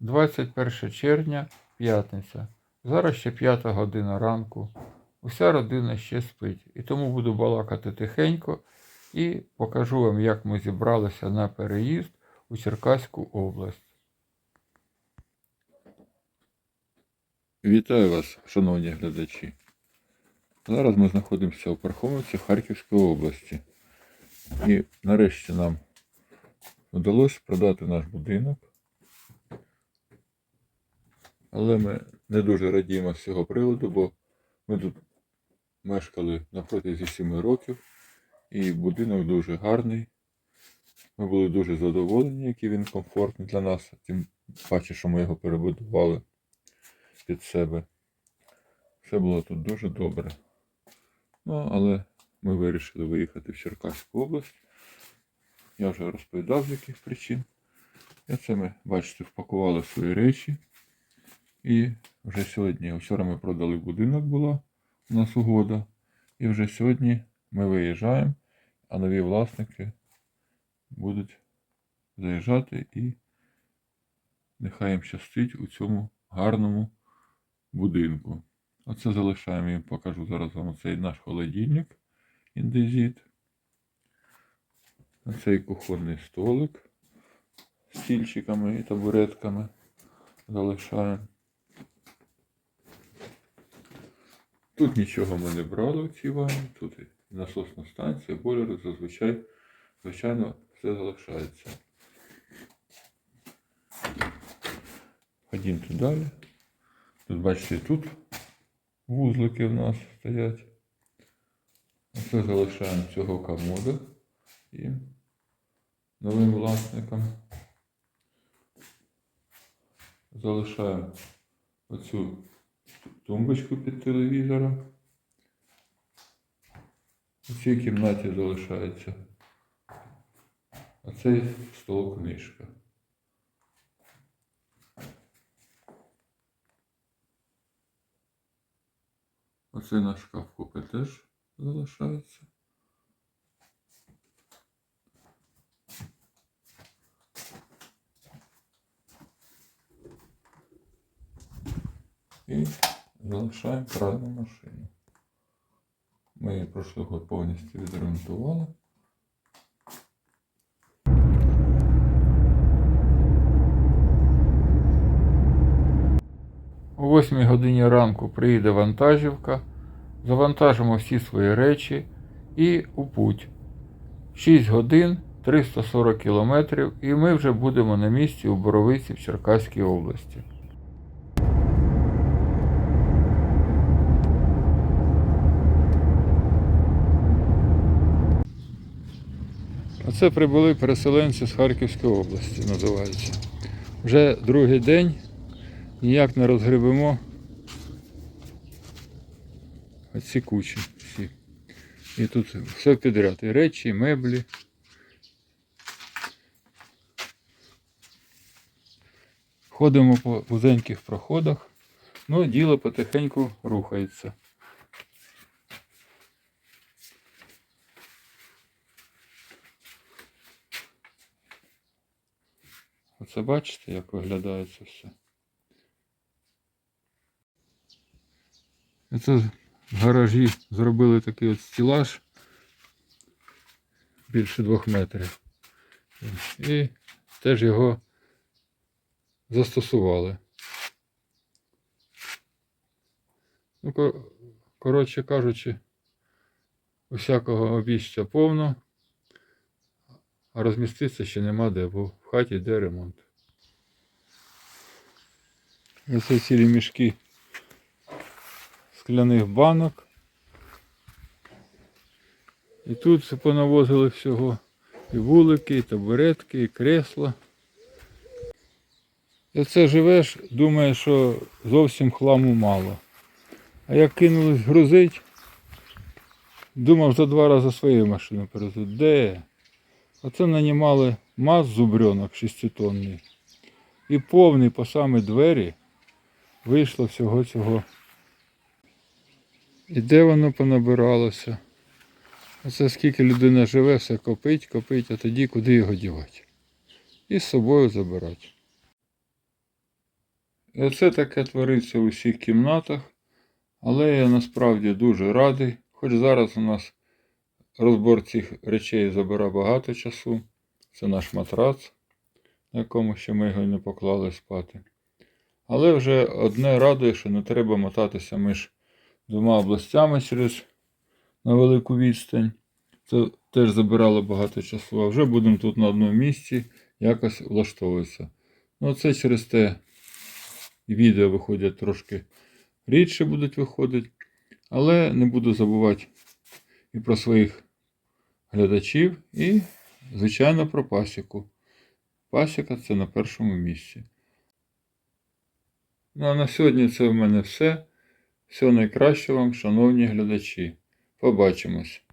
21 червня, п'ятниця. Зараз ще п'ята година ранку. Уся родина ще спить. І тому буду балакати тихенько і покажу вам, як ми зібралися на переїзд у Черкаську область. Вітаю вас, шановні глядачі. Зараз ми знаходимося у Пархомівці Харківської області. І нарешті нам вдалося продати наш будинок. Але ми не дуже радіємо з цього приводу, бо ми тут мешкали на протязі 7 років, і будинок дуже гарний. Ми були дуже задоволені, який він комфортний для нас, тим паче, що ми його перебудували під себе. Все було тут дуже добре. Ну, але ми вирішили виїхати в Черкаську область. Я вже розповідав, з яких причин. І це ми, бачите, впакували свої речі. І вже сьогодні, вчора ми продали будинок, була у нас угода. І вже сьогодні ми виїжджаємо, а нові власники будуть заїжджати і нехай їм щастить у цьому гарному будинку. Оце залишаємо їм, покажу зараз вам цей наш холодильник індезіт. Оцей кухонний столик з стільчиками і табуретками залишаємо. Тут нічого ми не брали у цій ванні, тут насосна станція, бойлери зазвичай, звичайно, все залишається. Ходімте далі. Тут, бачите, тут вузлики в нас стоять. Оце залишаємо цього комода і новим власникам. Залишаємо оцю тумбочку під телевізором. У цій кімнаті залишається оцей стол книжка. Оцей наш шкаф купи теж залишається. І залишаємо пральну машину. Ми її прошлий год повністю відремонтували. О 8 годині ранку приїде вантажівка, завантажимо всі свої речі і у путь. 6 годин 340 кілометрів і ми вже будемо на місці у Боровиці в Черкаській області. Оце прибули переселенці з Харківської області, називається. Вже другий день ніяк не розгребемо оці кучі всі. І тут все підряд. І речі, і меблі. Ходимо по вузеньких проходах, ну діло потихеньку рухається. Оце бачите, як виглядає це все. Це в гаражі зробили такий от стілаж більше двох метрів. І теж його застосували. Ну, коротше кажучи, усякого обіща повно, а розміститися ще нема де, бо в хаті йде ремонт. Оце цілі мішки скляних банок. І тут понавозили всього. І вулики, і табуретки, і кресла. І це живеш, думаєш, що зовсім хламу мало. А як кинулись грузить, думав за два рази свою машину перезуть. Де? Оце нанімали маз зубрьонок шеститонний. І повний по самі двері вийшло всього цього. І де воно понабиралося? Оце скільки людина живе, все копить, копить, а тоді куди його дівати? І з собою забирати. Оце таке твориться у всіх кімнатах. Але я насправді дуже радий. Хоч зараз у нас розбор цих речей забере багато часу. Це наш матрац, на якому ще ми його не поклали спати. Але вже одне радує, що не треба мотатися між двома областями через на велику відстань. Це теж забирало багато часу. А вже будемо тут на одному місці якось влаштовуватися. Ну, це через те відео виходять трошки рідше будуть виходити. Але не буду забувати і про своїх глядачів, і, звичайно, про пасіку. Пасіка це на першому місці. Ну а на сьогодні це в мене все. Всього найкращого вам, шановні глядачі. Побачимось!